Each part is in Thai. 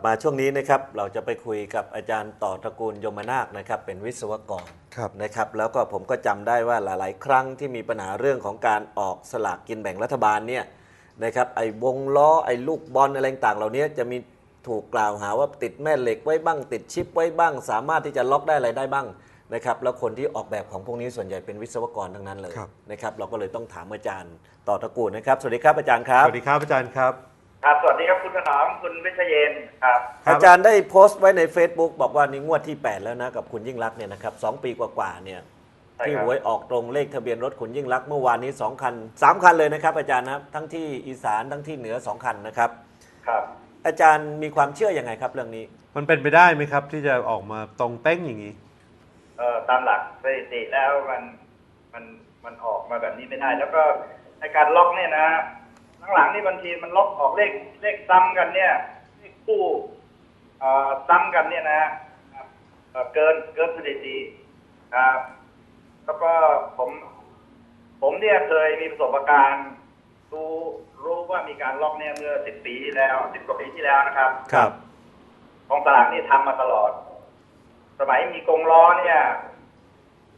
บมาช่วงนี้นะครับเราจะไปคุยกับอาจารย์ต่อตระกูลยมนาคนะครับเป็นวิศวกรครับนะครับแล้วก็ผมก็จำได้ว่าหลาย ๆ ครั้งที่มีปัญหาเรื่องของการออกสลากกินแบ่งรัฐบาลเนี่ยนะครับไอ้วงล้อไอ้ลูกบอลอะไรต่างๆเหล่านี้จะมีถูกกล่าวหาว่าติดแม่เหล็กไว้บ้าง ติดชิปไว้บ้าง สามารถที่จะล็อกได้อะไรได้บ้างนะครับแล้วคนที่ออกแบบของพวกนี้ส่วนใหญ่เป็นวิศวกรทั้งนั้นเลยครับนะครับเราก็เลยต้องถามอาจารย์ต่อตระกูลนะครับ สวัสดีครับอาจารย์ครับสวัสดีครับอาจารย์ครับ ครับ สวัสดีครับคุณถนอมคุณวิชยเยนครับครับ อาจารย์ได้โพสต์ไว้ใน Facebook บอกว่านี่งวดที่ 8 แล้วนะกับคุณยิ่งรักษณ์เนี่ยนะครับสองปีกว่าๆเนี่ยใช่ที่ครับ หวยออกตรงเลขทะเบียนรถคุณยิ่งรักษณ์เมื่อวานนี้2คัน3คันเลยนะครับ อาจารย์นะครับทั้งที่อีสานทั้งที่เหนือ2คันนะครับ ครับ อาจารย์มีความเชื่ออยังไงครับเรื่องนี้ มันเป็นไปได้ไหมครับ ที่จะออกมาตรงเป้งอย่างนี้ เอ่อตามหลักสถิติแล้วมันมันมันออกมาแบบนี้ไม่ได้ แล้วก็ในการล็อกเนี่ยนะ หลังๆนี่บางทีมันล็อกออกเลขเลขซ้ำกันเนี่ยเลขคู่เอ่อซ้ำกันเนี่ยนะเอ่อเกินเกินสถิติครับแล้วก็ผม ผมเนี่ยเคยมีประสบการณ์รู้รู้ว่ามีการล็อกเนี่ยเมื่อสิบปีที่แล้วสิบกว่าปีที่แล้วนะครับ ครับกองสลากนี่ทำมาตลอด สมัยมีกงล้อเนี่ย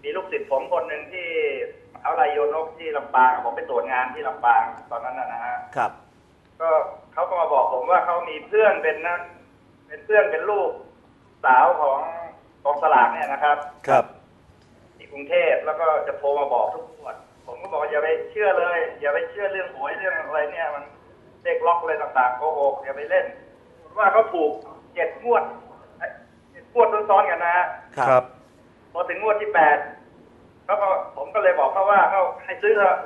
มีลูกศิษย์ผมคนหนึ่งที่ เอาลายโยนกที่ลำปางผมไปตรวจงานที่ลำปางตอนนั้นนะนะฮะครับ ก็เขาก็มาบอกผมว่าเขามีเพื่อนเป็นนะเป็นเพื่อนเป็นลูกสาวของกองสลากเนี่ยนะครับ ครับที่กรุงเทพแล้วก็จะโทรมาบอกทุกงวดผมก็บอกว่าอย่าไปเชื่อเลย อย่าไปเชื่อเรื่องหวยเรื่องอะไรเนี่ย มันเลขล็อกอะไรต่างๆโกหกอย่าไปเล่นว่าเขาถูกเจ็ดงวดเอ้ยเจ็ดงวดซ้อนๆกันนะฮะครับพอถึงงวดที่แปด เขาก็ผมก็เลยบอกเขาว่าเขาให้ซื้อเถอะ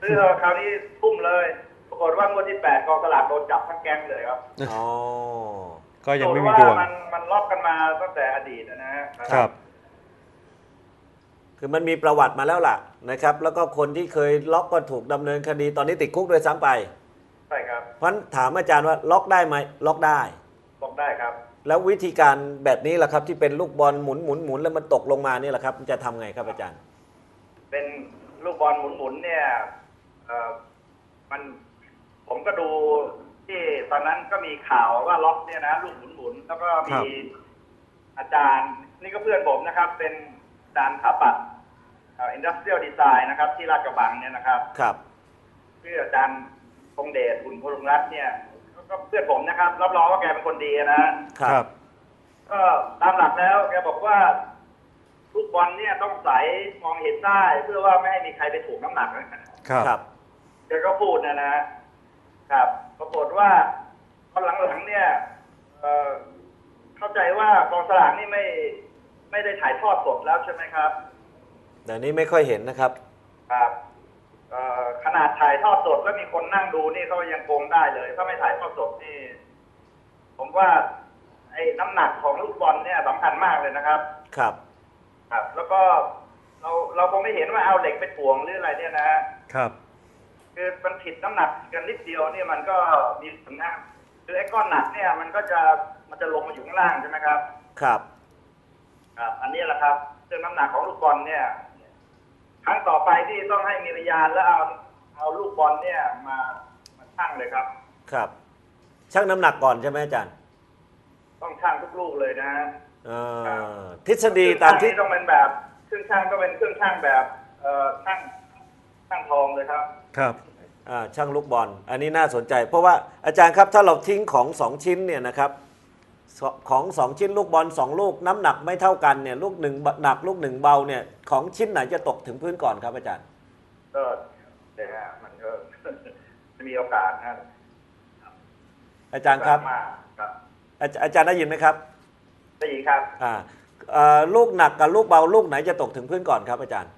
ซื้อเถอะคราวนี้ทุ่มเลย ปรากฏว่างวดที่แปดกองสลากโดนจับทั้งแก๊งเลยครับอ๋อก็ยังไม่มีเพดราะวงว่ามันมันล็อกกันมาตั้งแต่อดีตนะฮะครับ คือมันมีประวัติมาแล้วล่ะนะครับ แล้วก็คนที่เคยล็อกก็ถูกดำเนินคดีตอนนี้ติดคุกด้วยซ้ำไปใช่ครับเพราะฉะนั้นถามอาจารย์ว่าล็อกได้ไหมล็อกได้บอกได้ครับ แล้ววิธีการแบบนี้แหละครับ ที่เป็นลูกบอลหมุนหมุนหมุนแล้วมันตกลงมานี่แหละครับจะทำไงครับอาจารย์ เป็นลูกบอลหมุนๆเนี่ยเอ่อมันผมก็ดูที่ตอนนั้นก็มีข่าวว่าล็อกเนี่ยนะลูกหมุนๆแล้วก็มีครับอาจารย์ นี่ก็เพื่อนผมนะครับ เป็นอาจารย์สถาปัตย์อินดัสเทรียลดีไซน์นะครับ ที่ราชกระบังเนี่ยนะครับครับชื่ออาจารย์พงเดชบุญพลุงรัตน์เนี่ยก็เพื่อนผมนะครับรับรองว่าแกเป็นคนดีนะครับ ก็ตามหลักแล้วแกบอกว่า ลูกบอลเนี่ยต้องใสมองเห็นได้ เพื่อว่าไม่ให้มีใครไปถูกน้ำหนักนะครับครับแกก็พูดนะนะครับ ปรากฏว่าตอนหลังๆเนี่ยเอ่อเข้าใจว่ากองสลากนี่ไม่ไม่ได้ถ่ายทอดสดแล้วใช่ไหมครับแต่นี้ไม่ค่อยเห็นนะครับครับเอ่อขนาดถ่ายทอดสดแล้วมีคนนั่งดูนี่เขายังโกงได้เลย ถ้าไม่ถ่ายทอดสดนี่ ผมว่า ไอ้น้ำหนักของลูกบอลเนี่ยสำคัญมากเลยนะครับ ครับ ครับ แล้วก็เราเราคงไม่เห็นว่าเอาเหล็กไปถ่วงหรืออะไรเนี่ยนะฮะครับ คือมันผิดน้ำหนักกันนิดเดียวเนี่ยมันก็มีผลนะคือไอ้ก้อนหนักเนี่ยมันก็จะมันจะลงมาอยู่ข้างล่างใช่ไหมครับ ครับครับอันนี้แหละครับเรื่องน้ำหนักของลูกบอลเนี่ย ครั้งต่อไปที่ต้องให้มีพยานแล้วเอาเอาลูกบอลเนี่ยมามาชั่งเลยครับ ครับชั่งน้ำหนักก่อนใช่ไหมอาจารย์ ต้องชั่งทุกลูกเลยนะฮะเอ่อทฤษฎีตามที่เครื่องชั่งนี่ต้องเป็นแบบเครื่องช่างก็เป็นเครื่องช่างแบบเอ่อช่างช่างทองเลยครับ ครับ อ่าช่างลูกบอล อันนี้น่าสนใจ เพราะว่าอาจารย์ครับถ้าเราทิ้งของสองชิ้นเนี่ยนะครับสของสองชิ้นลูกบอลสองลูกน้ำหนักไม่เท่ากันเนี่ยลูกหนึ่งหนักลูกหนึ่งเบาเนี่ยของชิ้นไหนจะตกถึงพื้นก่อนครับอาจารย์ ก็นะฮะมันก็ มีโอกาสนะอาจารย์ครับ มากครับอาจอาจารย์ได้ยินไหมครับ ได้ยินครับอ่าเอ่อลูกหนักกับลูกเบาลูกไหนจะตกถึงพื้นก่อนครับอาจารย์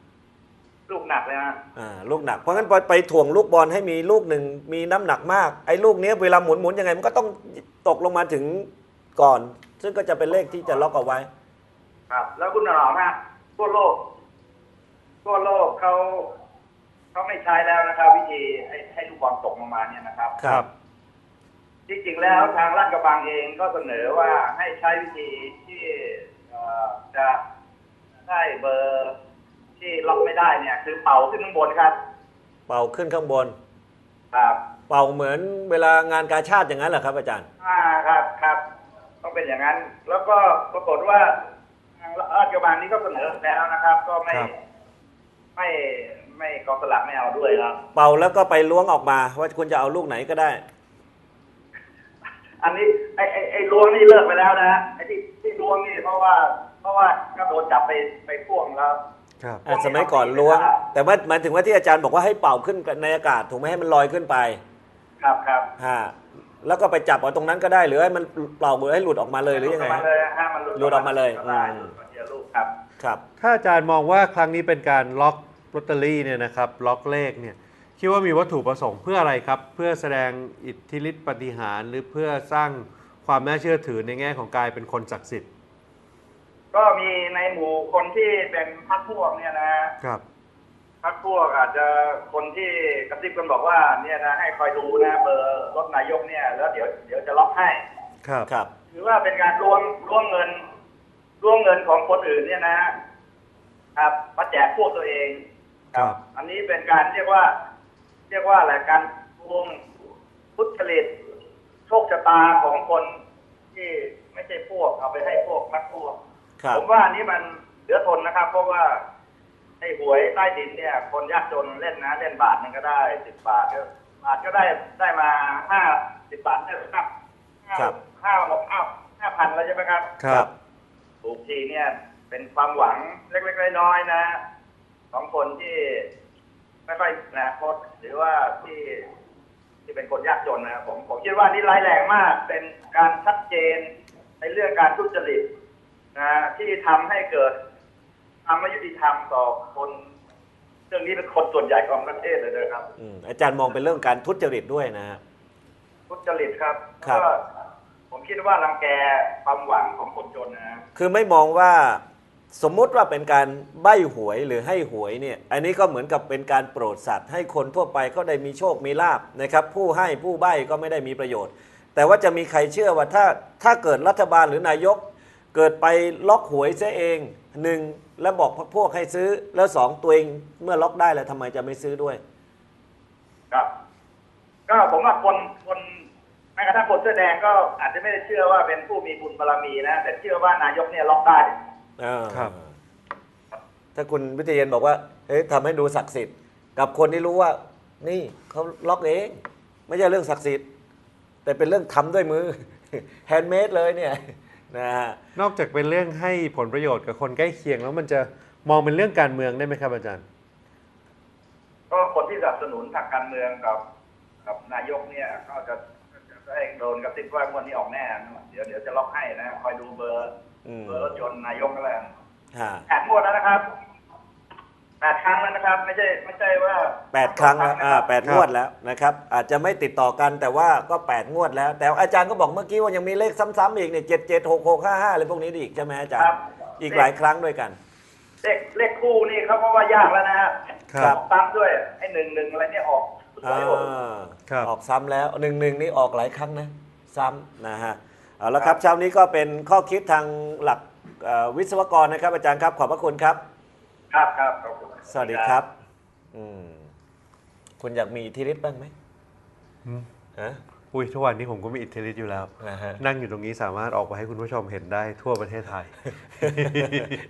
ลูกหนักเลยฮะอ่าลูกหนักเพราะงั้นพอไปถ่วงลูกบอลให้มีลูกหนึ่งมีน้ำหนักมากไอ้ลูกเนี้ยเวลาหมุนหมุนยังไงมันก็ต้องตกลงมาถึงก่อน ซึ่งก็จะเป็นเลขที่จะล็อกเอาไว้ ครับ แล้วคุณหนอมฮะทั่วโลกทั่วโลกเขาเขาไม่ใช้แล้วนะครับ วิธีให้ให้ลูกบอลตกลงมาเนี่ยนะครับ ครับ ที่จริงแล้วทางราชกระบังเองก็เสนอว่าให้ใช้วิธีที่เอ่อจะได้เบอร์ที่ล็อกไม่ได้เนี่ย คือเป่าขึ้นข้างบนครับ เป่าขึ้นข้างบน ครับ เป่าเหมือนเวลางานกาชาติอย่างนั้นเหรอครับ อาจารย์ อ่าครับครับ ต้องเป็นอย่างนั้น แล้วก็ปรากฏว่าทางราชบัณฑนี้ก็เสนอแล้วนะครับ ก็ไม่ครับไม่ไม่กองสลากไม่เอาด้วยครับ เป่าแล้วก็ไปล้วงออกมา ว่าคุณจะเอาลูกไหนก็ได้ อันนี้ไอ้ไอ้ไอ้ล้วงนี่เลิกไปแล้วนะฮะไอ้ที่ที่ล้วงนี่เพราะว่า เพราะว่าก็โดนจับไปไปพ่วงแล้ว ครับอะสมัยก่อนล้วง แต่ว่าหมายถึงว่าที่อาจารย์บอกว่าให้เป่าขึ้นในอากาศถูกไหมให้มันลอยขึ้นไปครับครับฮะแล้วก็ไปจับเอาตรงนั้นก็ได้หรือให้มันเป่าหรือให้หลุดออกมาเลยหรือยังไงหลุดออกมาเลยฮะมันหลุดออกมาเลยได้อืมหลุดมาเดียวลูกครับ ครับ ถ้าอาจารย์มองว่าครั้งนี้เป็นการล็อกลอตเตอรี่เนี่ยนะครับ ล็อกเลขเนี่ย คิดว่ามีวัตถุประสงค์เพื่ออะไรครับ เพื่อแสดงอิทธิฤทธิปฏิหารย์หรือเพื่อสร้างความน่าเชื่อถือในแง่ของกายเป็นคนศักดิ์สิทธิ์ ก็มีในหมู่คนที่เป็นพักพวกเนี่ยนะฮะครับพักพวกอาจจะคนที่กระซิบกันบอกว่า เนี่ยนะให้คอยดูนะเบอร์รถนายกเนี่ยแล้วเดี๋ยวเดี๋ยวจะล็อกให้ ครับครับถือว่าเป็นการล้วงล้วงเงินล้วงเงินของคนอื่นเนี่ยนะครับมาแจกพวกตัวเอง ครับ อันนี้เป็นการเรียกว่า เรียกว่าอะไรการทวงพุทธลิตโชคชะตาของคนที่ไม่ใช่พวกเอาไปให้พวกนักพวกครับผมว่าอันนี้มันเหลือทนนะครับ เพราะว่าไอ้หวยใต้ดินเนี่ย คนยากจนเล่นนะเล่นบาทหนึงก็ได้สิบบาทก็บาทก็ได้ได้มาห้าสิบบาทได้ครับห้าครับห้าหกห้าห้าพันแล้วใช่ไหมครับ ครับถูกทีเนี่ย เป็นความหวังเล็กๆน้อยๆนะ ของคนที่ ไม่ค่อยนะโคตหรือว่าที่ที่เป็นคนยากจนนะผมผมคิดว่านี่ร้ายแรงมาก เป็นการชัดเจนในเรื่องการทุจริตนะที่ทำให้เกิดความไม่ยุติธรรมต่อคนเรื่องนี้เป็นคนส่วนใหญ่ของประเทศเลยนะครับอืมอาจารย์มองเป็นเรื่องการทุจริตด้วยนะฮะทุจริตครับครับก็ผมคิดว่ารังแกความหวังของคนจนนะคือไม่มองว่า สมมุติว่าเป็นการใบ้หวยหรือให้หวยเนี่ยอันนี้ก็เหมือนกับเป็นการโปรดสัตว์ ให้คนทั่วไปก็ได้มีโชคมีลาบนะครับผู้ให้ผู้ใบ้ก็ไม่ได้มีประโยชน์ แต่ว่าจะมีใครเชื่อว่าถ้าถ้าเกิดรัฐบาลหรือนายก เกิดไปล็อกหวยเสียเองหนึ่งแล้วบอกพวกให้ซื้อ แล้วสองตัวเองเมื่อล็อกได้แล้วทำไมจะไม่ซื้อด้วยครับก็ผมว่าคนคนแม้กระทั่งคนเสื้อแดงก็อาจจะไม่ได้เชื่อว่าเป็นผู้มีบุญบารมีนะแต่เชื่อว่านายกเนี่ยล็อกได้ ออครับ ถ้าคุณวิทยาเยนบอกว่าเฮ้ยทำให้ดูศักดิ์สิทธิ์ กับคนที่รู้ว่า นี่เขาล็อกเอง ไม่ใช่เรื่องศักดิ์สิทธิ์ แต่เป็นเรื่องทำด้วยมือ แฮนด์เมดเลยเนี่ยนะฮะ นอกจากเป็นเรื่องให้ผลประโยชน์กับคนใกล้เคียง แล้วมันจะมองเป็นเรื่องการเมืองได้ไหมครับอาจารย์ ก็คนที่สนับสนุนทางการเมืองกับ กับนายกเนี่ย ก็จะจะได้โดนกระติบว่างวดนี้ออกแน่นะเดี๋ยวเดี๋ยวจะล็อกให้นะคอยดูเบอร์อืม เบอร์รถยนต์นายกก็แล้วกันฮะแปดงวดแล้วนะครับแปดครั้งแล้วนะครับ ไม่ใช่ไม่ใช่ว่าแปดครั้งแล้วอ่าแปดครับงวดแล้วนะครับ อาจจะไม่ติดต่อกันแต่ว่าก็แปดงวดแล้ว แต่อาจารย์ก็บอกเมื่อกี้ว่ายังมีเลขซ้ำๆอีกเนี่ยเจ็ดเจ็ดหกหกห้าห้าอะไรพวกนี้อีกใช่ไหมอาจารครัย์บอีกหลายครั้งด้วยกัน เลขเลขคู่นี่เขาก็ว่ายากแล้วนะฮะครับออกตามด้วยไอ้หนึ่งหนึ่งอะไรเนี่ยออกหลายออกครับออกซ้ำแล้วหนึ่งหนึ่งนี่ออกหลายครั้งนะ ซ้ำนะฮะ เอาละครับเช้านี้ก็เป็นข้อคิดทางหลักเอ่อวิศวกรนะครับ อาจารย์ครับขอบพระคุณครับ ครับครับขอบคุณสวัสดีครับอืมคุณอยากมีอิทธิฤทธิ์บ้างไหมอืมฮะอุ้ยทุกวันนี้ผมก็มีอิทธิฤทธิ์อยู่แล้วนะฮะนั่งอยู่ตรงนี้สามารถออกไปให้คุณผู้ชมเห็นได้ทั่วประเทศไทย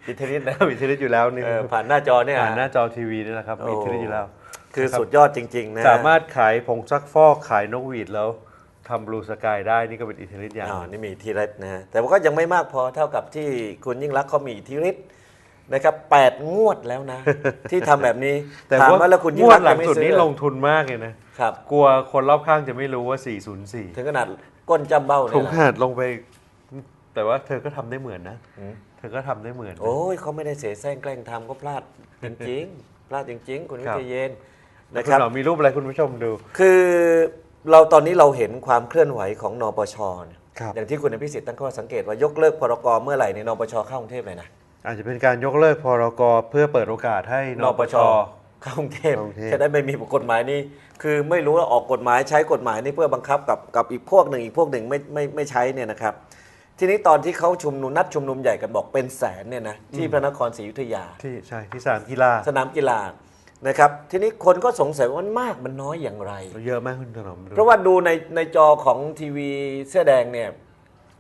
อิทธิฤทธิ์นะมีอิทธิฤทธิ์อยู่แล้วนี่เออผ่านหน้าจอเนี่ยผ่านหน้าจอทีวีนี่แหละครับมีอิทธิฤทธิ์อยู่แล้ว คือครับสุดยอดจริง ๆ นะ สามารถขายผงซักฟอกขายนกหวีดแล้วทำบลูสกายได้นี่ก็เป็นอิทธิฤทธิ์อย่างอ๋อหนึ่ง นี่มีอิทธิฤทธิ์นะฮะแต่ว่าก็ยังไม่มากพอเท่ากับที่คุณยิ่งรักษณ์เขามีอิทธิฤทธิ์นะครับแปดงวดแล้วนะ ที่ทำแบบนี้แต่ถามว่าว่าแล้วคุณยิ่งงวรัดกษณ์หลัจะงไม่สุดซื้นี้อลงทุนมากเลยนะ ครับ กลัวคนรอบข้างจะไม่รู้ว่า404ถึงขนาดก้นจำเบ้าเนี่ถุยงนะขนาดลงไป แต่ว่าเธอก็ทำได้เหมือนนะ อืมเธอก็ทำได้เหมือนนะ โอ้ยเขาไม่ได้เสแสร้งแกล้งทำก็พลาดจริงๆพลาดจริงๆ คุณวิครับทยเยนแล้วนะคุคณรับหมอมีรูปอะไรคุณผู้ชมดู คือ เราตอนนี้เราเห็นความเคลื่อนไหวของนปชเนี่ยครับอย่างที่คุณอภิสิทธิ์ตั้งข้อสังเกตว่ายกเลิกพรกเมื่อไหร่ในยนปชเข้ากรุงเทพเลยนะ อาจจะเป็นการยกเลิกพรกเพื่อเปิดโอกาสให้นปชเข้ากรุงเทพเข้ากรุงเทพ จะได้ไม่มีกฎหมายนี้ คือไม่รู้ว่าออกกฎหมายใช้กฎหมายนี้เพื่อบังคับกับกับอีกพวกหนึ่งอีกพวกหนึ่งไม่ไม่ไม่ใช้เนี่ยนะครับ ทีนี้ตอนที่เขาชุมนุมนัดชุมนุมใหญ่กันบอกเป็นแสนเนี่ยนะที่พระนครศรีอยุธยา ที่ใช่ที่สนามกีฬา สนามกีฬา นะครับ ทีนี้คนก็สงสัยว่ามันมากมันน้อยอย่างไร เยอะมากคุณถนอมดูเพราะว่าดูในในจอของทีวีเสื้อแดงเนี่ย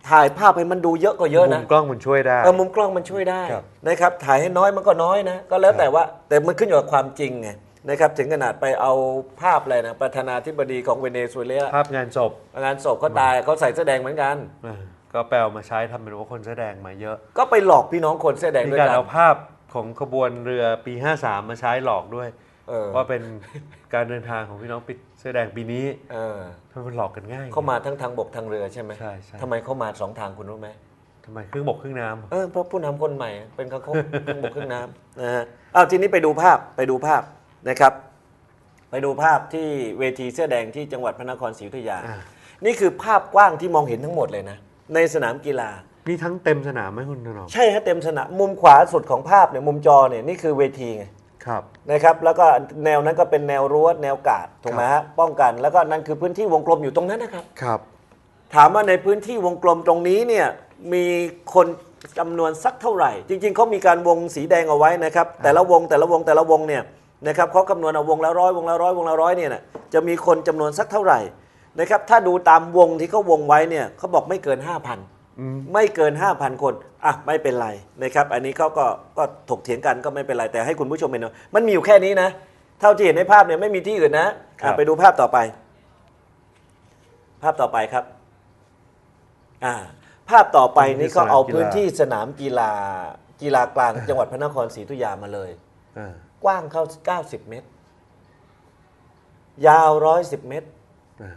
ถ่ายภาพให้มันดูเยอะก็เยอะมุนะมกล้องมันช่วยได้เออมุมกล้องมันช่วยได้ครับนะครับ ถ่ายให้น้อยมันก็น้อยนะ ก็แล้วครับแต่ว่าแต่มันขึ้นอยู่กับความจริงไงนะครับถึงขนาดไปเอาภาพอะไรนะประธานาธิบดีของเวเนซุเอลาภาพงานศพงานศพเขาตายเขาใส่เสื้อแดงเหมือนกันเออก็แปลมาใช้ทำเป็นว่าคนแสอแดงมาเยอะ ก็ไปหลอกพี่น้องคนเสื้อแดงมีด้วยการกันเอาภาพ ของขบวนเรือปี 53 มาใช้หลอกด้วย เออว่าเป็นการเดินทางของพี่น้องปิดเสื้อแดงปีนี้เออทำไมมันหลอกกันง่าย เขามาทั้งทางบกทางเรือใช่ไหมใช่ใช่ ทำไมเขามาสองทางคุณรู้ไหม ทำไมเครื่องบกเครื่องน้ำ เออเพราะผู้นำคนใหม่เป็นเขาเขาเครื่องบกเครื่องน้ำนะฮะอ้าวทีนี้ไปดูภาพไปดูภาพนะครับ ไปดูภาพที่เวทีเสื้อแดงที่จังหวัดพระนครศรีอยุธยา อ่า นี่คือภาพกว้างที่มองเห็นทั้งหมดเลยนะ ในสนามกีฬา มีทั้งเต็มสนามไหมคุณถนอมใช่ฮะเต็มสนามมุมขวาสุดของภาพเนี่ยมุมจอเนี่ยนี่คือเวทีไงครับนะครับ แล้วก็แนวนั้นก็เป็นแนวรั้วแนวกาดถูกไหมฮะป้องกันแล้วก็นั่นคือพื้นที่วงกลมอยู่ตรงนั้นนะครับครับ ถามว่าในพื้นที่วงกลมตรงนี้เนี่ยมีคนจำนวนสักเท่าไหร่ จริง ๆเขามีการวงสีแดงเอาไว้นะครับ แต่ละวงแต่ละวงแต่ละวงเนี่ยนะครับเขาคำนวณเอาวงละร้อยวงละร้อยวงละร้อยเนี่ยนะจะมีคนจำนวนสักเท่าไหร่นะครับถ้าดูตามวงที่เขาวงไว้เนี่ยเขาบอกไม่เกิน 5,000อืม ไม่เกิน 5,000 คนอะไม่เป็นไรนะครับ อันนี้เขาก็ก็ถกเถียงกันก็ไม่เป็นไรแต่ให้คุณผู้ชมเห็นว่ามันมีอยู่แค่นี้นะ เท่าที่เห็นในภาพเนี่ยไม่มีที่อื่นนะอะไปดูภาพต่อไป ภาพต่อไปครับอ่าภาพต่อไปนี่ก็เอาพื้นที่สนามกีฬากีฬากลางจังหวัดพระนครศรีอยุธยามาเลยอ่ากว้างเข้า 90 เมตร ยาว 110 เมตรอ่าอ่า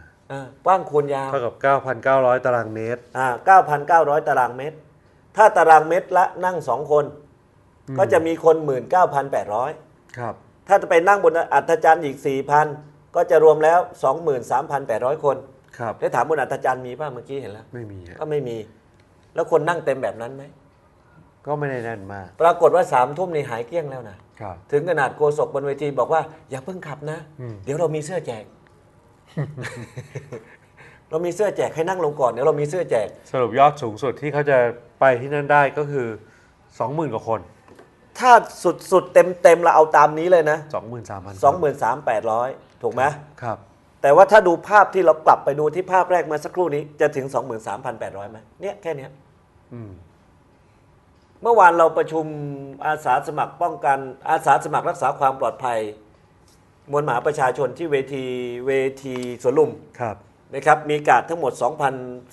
กว้างคูณยาวเท่ากับ 9,900 ตารางเมตร อ่า9,900 ตารางเมตร ถ้าตารางเมตรละนั่งสองคนอืมก็จะมีคน 19,800 ครับ ถ้าจะไปนั่งบนอัฐจันทร์อีก 4,000 ก็จะรวมแล้ว 23,800 คน ครับแล้วถามบนอัฐจันทร์มีป่ะเมื่อกี้เห็นแล้ว ไม่มีฮะก็ไม่มี แล้วคนนั่งเต็มแบบนั้นไหม ก็ไม่ได้แน่นมาก ปรากฏว่าสามทุ่มนี่หายเกลี้ยงแล้วนะครับถึงขนาดโกศกบนเวทีบอกว่าอย่าเพิ่งขับนะอืมเดี๋ยวเรามีเสื้อแจก เรามีเสื้อแจกให้นั่งลงก่อนเดี๋ยวเรามีเสื้อแจก สรุปยอดสูงสุดที่เขาจะไปที่นั่นได้ก็คือ 20,000 กว่าคน ถ้าสุดสุดเต็มเต็มเราเอาตามนี้เลยนะ23,000 23,800 ถูกไหมครับ แต่ว่าถ้าดูภาพที่เรากลับไปดูที่ภาพแรกเมื่อสักครู่นี้จะถึง 23,800ไหมเนี่ยแค่เนี้ยอืมเมื่อวานเราประชุมอาสาสมัครป้องกันอาสาสมัครรักษาความปลอดภัย มวลมหาประชาชนที่เวทีเวทีสวนลุมครับนะครับมีการดทั้งหมด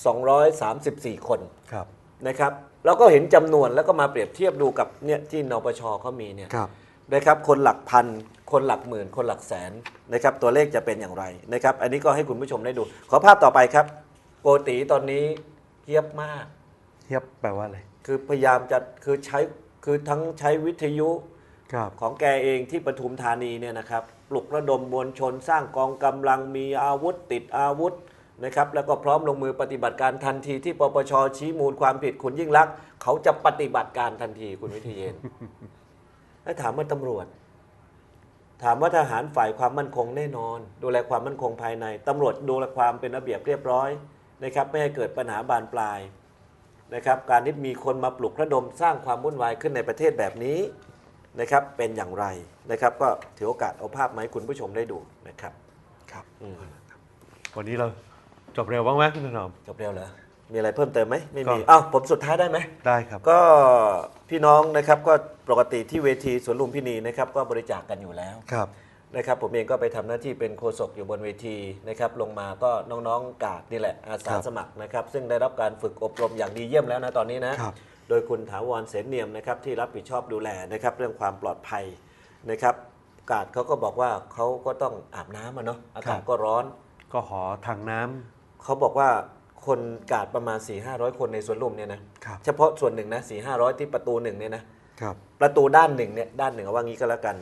2,234 คนครับนะครับแล้วก็เห็นจำนวนแล้วก็มาเปรียบเทียบดูกับเนี่ยที่นปชเขามีเนี่ยครับนะครับคนหลักพัน คนหลักหมื่น คนหลักแสนนะครับตัวเลขจะเป็นอย่างไรนะครับอันนี้ก็ให้คุณผู้ชมได้ดู ขอภาพต่อไปครับ โกตีตอนนี้เทียบมากเทียบแปลว่าอะไรคือพยายามจะคือใช้คือทั้งใช้วิทยุครับของแกเองที่ปทุมธานีเนี่ยนะครับป ลุกระดมมวลชน สร้างกองกำลังมีอาวุธติดอาวุธนะครับแล้วก็พร้อมลงมือปฏิบัติการทันทีที่ปปชชี้มูลความผิดคุณยิ่งลักษ์เขาจะปฏิบัติการทันทีคุณวิทยเยนแล้วถามว่าตำรวจ ถามว่าทหารฝ่ายความมั่นคงแน่นอน ดูแลความมั่นคงภายในตำรวจดูแลความเป็นระเบียบเรียบร้อยนะครับไม่ให้เกิดปัญหาบานปลายนะครับการที่มีคนมาปลุกระดมสร้างความวุ่นวายขึ้นในประเทศแบบนี้ นะครับเป็นอย่างไรนะครับ ก็ถือโอกาสเอาภาพมาให้คุณผู้ชมได้ดูนะครับครับอืมวันนี้เราจบเร็วบ้างไหมคุณถนอมจบเร็วเหรอมีอะไรเพิ่มเติมไหมไม่มีก็อ้าวผมสุดท้ายได้ไหม ได้ครับ ก็พี่น้องนะครับก็ปกติที่เวทีสวนลุมพินีนะครับก็บริจาคกันอยู่แล้วครับนะครับผมเองก็ไปทำหน้าที่เป็นโฆษกอยู่บนเวทีนะครับลงมาก็น้องๆกาดนี่แหละอาสาครับสมัครนะครับ ซึ่งได้รับการฝึกอบรมอย่างดีเยี่ยมแล้วนะตอนนี้นะครับโดยคุณถาวรเสนเนียมนะครับที่รับผิดชอบดูแลนะครับเรื่องความปลอดภัยนะครับกาดเขาก็บอกว่าเขาก็ต้องอาบน้ำอะเนาะอากาศก็ร้อน ก็ขอถังน้ำ เขาบอกว่าคนกาดประมาณ4ี่ห้าร้อยคนในสวนลุมเนี่ยนะครับ เฉพาะส่วนหนึ่งนะสี่ห้าร้อยที่ประตูหนึ่งเนี่ยนะครับ ประตูด้านหนึ่งเนี่ยด้านหนึ่งเอาว่างี้ก็แล้วกัน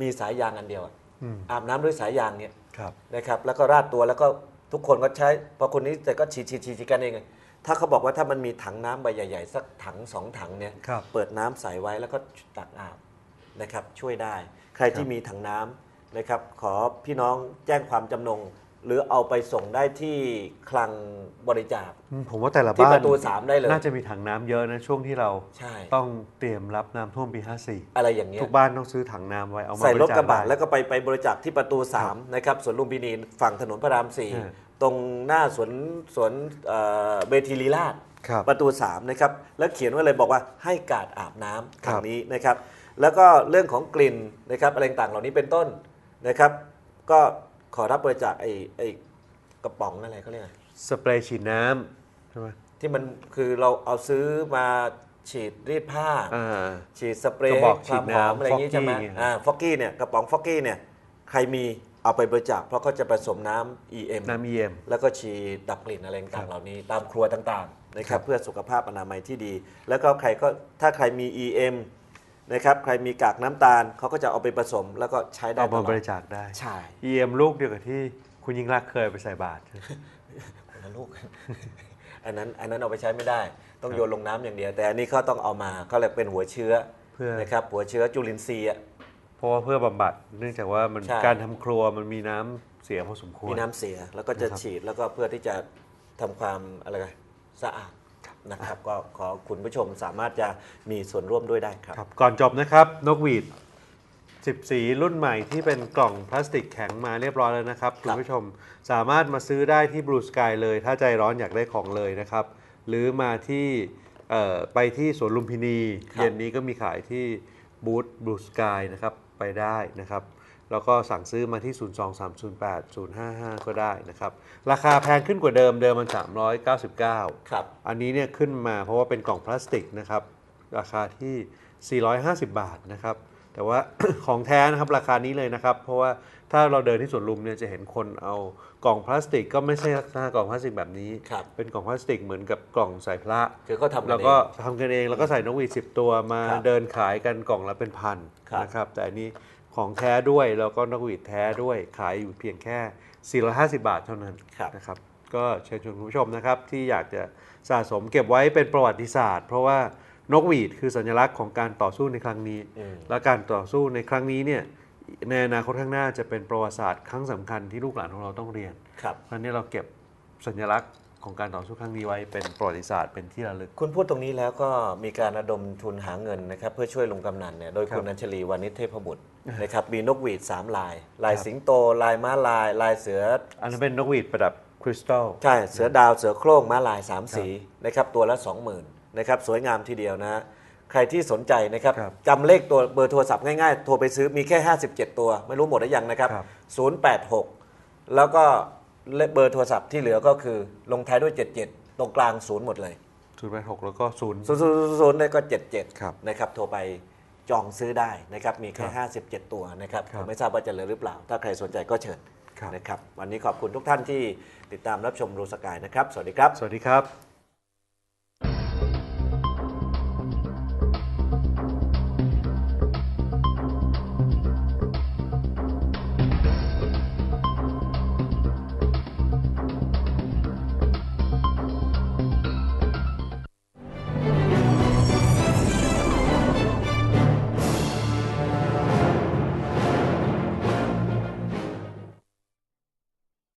มีสายยางอันเดียวอะอืม อาบน้ำด้วยสายยางเนี่ยครับ นะครับแล้วก็ราดตัวแล้วก็ทุกคนก็ใช้พอคนนี้แต่ก็ฉีดฉีดฉีดฉีดกันเองไง ถ้าเขาบอกว่าถ้ามันมีถังน้ำใบใหญ่ ๆ สักถังสองถังเนี่ยครับเปิดน้ำใส่ไว้แล้วก็ตักอาบนะครับ ช่วยได้ ใครที่มีถังน้ำนะครับ ขอพี่น้องแจ้งความจำนง หรือเอาไปส่งได้ที่คลังบริจาค อืมผมว่าแต่ละที่บ้าปนระตูสามได้เลย น่าจะมีถังน้ำเยอะนะช่วงที่เราใช่ ต้องเตรียมรับน้ำท่วมปี อะไรอย่างเงี้54 ย ทุกบ้านต้องซื้อถังน้ำไว้เอามาใส่รถกระบะจาคได้แล้วก็ไปไปบริจาคที่ประตู 3 นะครับสวนลุมพินีฝั่งถนนพระรามสี่ฮะ ตรงหน้าสวนสวนเอ่อเวทีลีลาด ครับ ประตู3นะครับแล้วเขียนไว้เลยบอกว่าให้กาดอาบน้ำครัทาบ งนี้นะครับ แล้วก็เรื่องของกลิ่นนะครับอะไรต่างๆเหล่านี้เป็นต้นนะครับ ก็ขอรับบริจาคไอ้ไอ้กระป๋องนั่นอะไรเขาเรียกอะไรสเปรย์ฉีดน้ำใช่ไหมที่มันคือเราเอาซื้อมาฉีดรีดผ้า อ่า ฉีดสเปรกย์ระบอกความฉีดหอมน้ำอะไรอย่างนี้ใช่ไหม Foggy อ่าฟอกกี้เนี่ยกระป๋องฟอกกี้เนี่ยใครมี เอาไปบริจาคเพราะเขาจะผสมน้ำ EM น้ำเยี่ยมแล้วก็ฉีดดับกลิ่นอะไรต่างๆเหล่านี้ ตามครัวต่างๆนะคครัรับบเพื่อสุขภาพอนามัยที่ดี แล้วก็ใครก็ถ้าใครมี EM นะครับใครมีกากน้ำตาลเขาก็จะเอาไปผสมแล้วก็ใช้ได้เอาตมาลอบดริจาคได้ใช่ EM ลูกเดียวกับที่คุณยิ่งรักษณ์เคยไปใส่บาตรใช่ไหมคนละลูกอันนั้นอันนั้นเอาไปใช้ไม่ได้ ต้องโยนลงน้ำอย่างเดียว แต่อันนี้เขาต้องเอามาเขาเรียกเป็นหัวเชื้อเพื่อนะครับหัวเชื้อจุลินทรีย์อะ เพราะว่าเพื่อบำบัดเนื่องจากว่ามันใช่ การทำครัวมันมีน้ำเสียพอสมควร มีน้ำเสียแล้วก็จะนะครับ ฉีดแล้วก็เพื่อที่จะทำความอะไรกันสะอาดนะครับ ก็ขอคุณผู้ชมสามารถจะมีส่วนร่วมด้วยได้ครับ ครับก่อนจบนะครับ นกหวีด 10 สีรุ่นใหม่ที่เป็นกล่องพลาสติกแข็งมาเรียบร้อยแล้วนะครับ คุณผู้ชมสามารถมาซื้อได้ที่ Blue Sky เลย ถ้าใจร้อนอยากได้ของเลยนะครับ หรือมาที่เอ่อไปที่สวนลุมพินี ครับ เย็นนี้ก็มีขายที่บูธ Blue Sky นะครับ ไปได้นะครับ แล้วก็สั่งซื้อมาที่ 02308 055 ก็ได้นะครับ ราคาแพงขึ้นกว่าเดิมเดิมมัน 399 ครับ อันนี้เนี่ยขึ้นมาเพราะว่าเป็นกล่องพลาสติกนะครับ ราคาที่ 450 บาทนะครับ แต่ว่าของแท้นะครับราคานี้เลยนะครับ เพราะว่าถ้าเราเดินที่สวนลุมเนี่ยจะเห็นคนเอากล่องพลาสติกก็ไม่ใช่ลักษณะกล่องพลาสติกแบบนี้ ครับเป็นกล่องพลาสติกเหมือนกับกล่องใส่พระคือเขาทำนแล้วก็เองทำกันเองแล้วก็ใส่นกหวีดสิบตัวมาครับเดินขายกันกล่องละเป็นพันครับ นะครับ แต่อันนี้ของแท้ด้วยแล้วก็นกหวีดแท้ด้วยขายอยู่เพียงแค่ 450 บาทเท่านั้น ครับ นะครับก็เชิญชวนคุณผู้ชมนะครับที่อยากจะสะสมเก็บไว้เป็นประวัติศาสตร์ เพราะว่า นกหวีดคือสัญลักษณ์ของการต่อสู้ในครั้งนี้อืมและการต่อสู้ในครั้งนี้เนี่ยในอนาคตข้างหน้าจะเป็นประวัติศาสตร์ครั้งสำคัญที่ลูกหลานของเราต้องเรียนครับเพราะฉะนั้นเราเก็บสัญลักษณ์ของการต่อสู้ครั้งนี้ไว้เป็นประวัติศาสตร์เป็นที่ระลึก คุณพูดตรงนี้แล้วก็มีการระดมทุนหาเงินนะครับ เพื่อช่วยลุงกำนันเนี่ยโดยครับคุณอัญชลีวานิชเทพบุตรนะครับมีนกหวีดสามลาย ลายครับสิงโต ลายม้าลาย ลายเสือ อันนั้นเป็นนกหวีดประดับคริสตัลใช่เสือดาวเสือโคร่งม้าลายสามสีนะครับตัวละ 20,000 นะครับสวยงามทีเดียวนะใครที่สนใจนะครับครับจำเลขตัวเบอร์โทรศัพท์ง่ายๆ โทรไปซื้อมีแค่ 57 ตัว ไม่รู้หมดหรือยังนะครับครับ 086 แล้วก็เลขเบอร์โทรศัพท์ที่เหลือก็คือลงท้ายด้วย 77 ตรงกลางศูนย์หมดเลย ศูนย์แปดหกแล้วก็ศูนย์ ศูนย์ศูนย์ศูนย์ได้ก็77ครับนะครับโทรไปจองซื้อได้นะครับมีแค่ครับ57ตัวนะครับครับผมไม่ทราบว่าจะเหลือหรือเปล่า ถ้าใครสนใจก็เชิญครับ นะครับ วันนี้ขอบคุณทุกท่านที่ติดตามรับชมรูสกายนะครับ สวัสดีครับ สวัสดีครับ